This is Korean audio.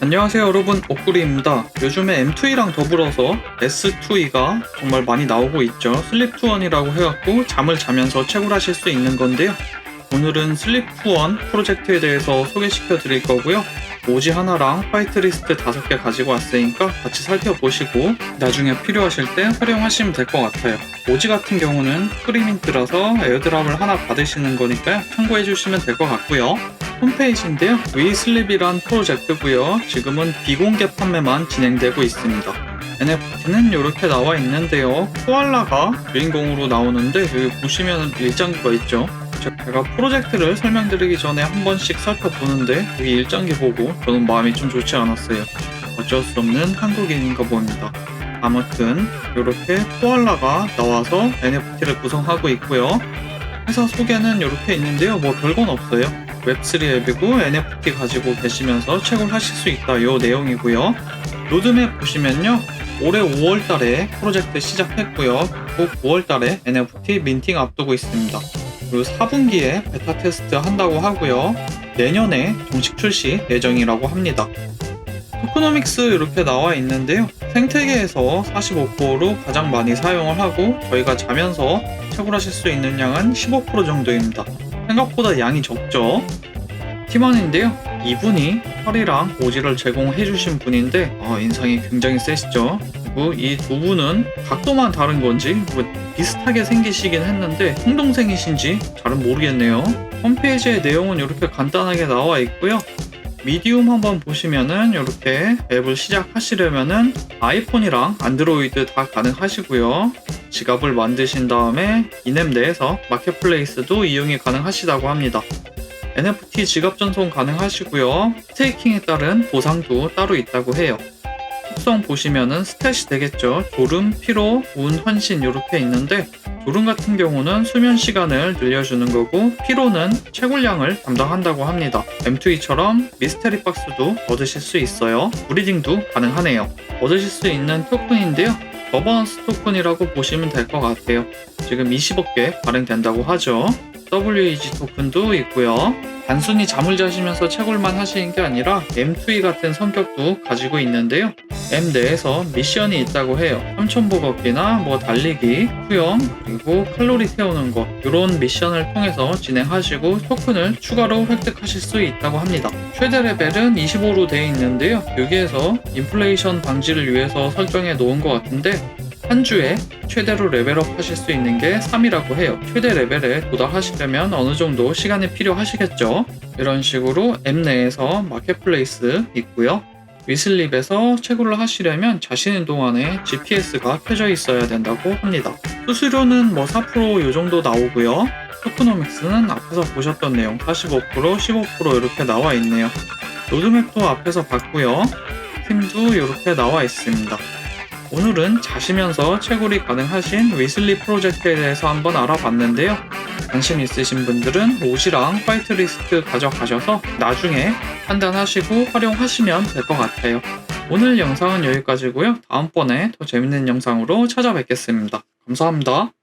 안녕하세요 여러분. 옥구리입니다. 요즘에 M2E랑 더불어서 S2E가 정말 많이 나오고 있죠. 슬립2원이라고 해갖고 잠을 자면서 채굴하실 수 있는 건데요. 오늘은 슬립2원 프로젝트에 대해서 소개시켜 드릴 거고요. 오지 하나랑 화이트리스트 다섯 개 가지고 왔으니까 같이 살펴보시고 나중에 필요하실 때 활용하시면 될 것 같아요. 오지 같은 경우는 프리민트라서 에어드랍을 하나 받으시는 거니까요. 참고해 주시면 될 것 같고요 홈페이지인데요. 위슬립이란 프로젝트고요. 지금은 비공개 판매만 진행되고 있습니다. NFT는 이렇게 나와 있는데요. 코알라가 주인공으로 나오는데 여기 보시면 일장기가 있죠. 제가 프로젝트를 설명드리기 전에 한 번씩 살펴보는데 여기 일장기 보고 저는 마음이 좀 좋지 않았어요. 어쩔 수 없는 한국인인가 봅니다. 아무튼 이렇게 코알라가 나와서 NFT를 구성하고 있고요. 회사 소개는 이렇게 있는데요. 뭐 별건 없어요. 웹3 앱이고 NFT 가지고 계시면서 채굴 하실 수 있다 요 내용이고요. 로드맵 보시면요. 올해 5월 달에 프로젝트 시작했고요. 꼭 5월 달에 NFT 민팅 앞두고 있습니다. 그리고 4분기에 베타 테스트 한다고 하고요. 내년에 정식 출시 예정이라고 합니다. 토크노믹스 이렇게 나와 있는데요. 생태계에서 45%로 가장 많이 사용을 하고 저희가 자면서 채굴하실 수 있는 양은 15% 정도입니다. 생각보다 양이 적죠. 팀원인데요. 이분이 털이랑 오지를 제공해주신 분인데 어, 인상이 굉장히 세시죠. 그리고 이 두 분은 각도만 다른 건지 뭐 비슷하게 생기시긴 했는데 형동생이신지 잘은 모르겠네요. 홈페이지의 내용은 이렇게 간단하게 나와 있고요. 미디움 한번 보시면은 이렇게 앱을 시작하시려면은 아이폰이랑 안드로이드 다 가능하시고요. 지갑을 만드신 다음에 이앱 내에서 마켓플레이스도 이용이 가능하시다고 합니다. NFT 지갑 전송 가능하시고요. 스테이킹에 따른 보상도 따로 있다고 해요. 특성 보시면은 스탯이 되겠죠. 졸음, 피로, 운, 헌신 이렇게 있는데 졸음 같은 경우는 수면 시간을 늘려주는 거고 피로는 채굴량을 담당한다고 합니다. M2E처럼 미스테리 박스도 얻으실 수 있어요. 브리딩도 가능하네요. 얻으실 수 있는 토큰인데요. 거버넌스 토큰이라고 보시면 될 것 같아요. 지금 20억 개 발행된다고 하죠. WEG 토큰도 있고요. 단순히 잠을 자시면서 채굴만 하시는 게 아니라 M2E 같은 성격도 가지고 있는데요. M 내에서 미션이 있다고 해요. 3000보 걷기나 뭐 달리기, 수영, 그리고 칼로리 태우는 거 이런 미션을 통해서 진행하시고 토큰을 추가로 획득하실 수 있다고 합니다. 최대 레벨은 25로 되어 있는데요. 여기에서 인플레이션 방지를 위해서 설정해 놓은 것 같은데 한 주에 최대로 레벨업 하실 수 있는 게 3이라고 해요. 최대 레벨에 도달하시려면 어느 정도 시간이 필요하시겠죠. 이런 식으로 앱 내에서 마켓플레이스 있고요. 위슬립에서 채굴을 하시려면 자신의 동안에 GPS가 켜져 있어야 된다고 합니다. 수수료는 뭐 4%요 정도 나오고요. 토크노믹스는 앞에서 보셨던 내용 45%, 15% 이렇게 나와 있네요. 로드맵도 앞에서 봤고요. 팀도 이렇게 나와 있습니다. 오늘은 자시면서 채굴이 가능하신 위슬리 프로젝트에 대해서 한번 알아봤는데요. 관심 있으신 분들은 옷이랑 화이트 리스트 가져가셔서 나중에 판단하시고 활용하시면 될 것 같아요. 오늘 영상은 여기까지고요. 다음번에 더 재밌는 영상으로 찾아뵙겠습니다. 감사합니다.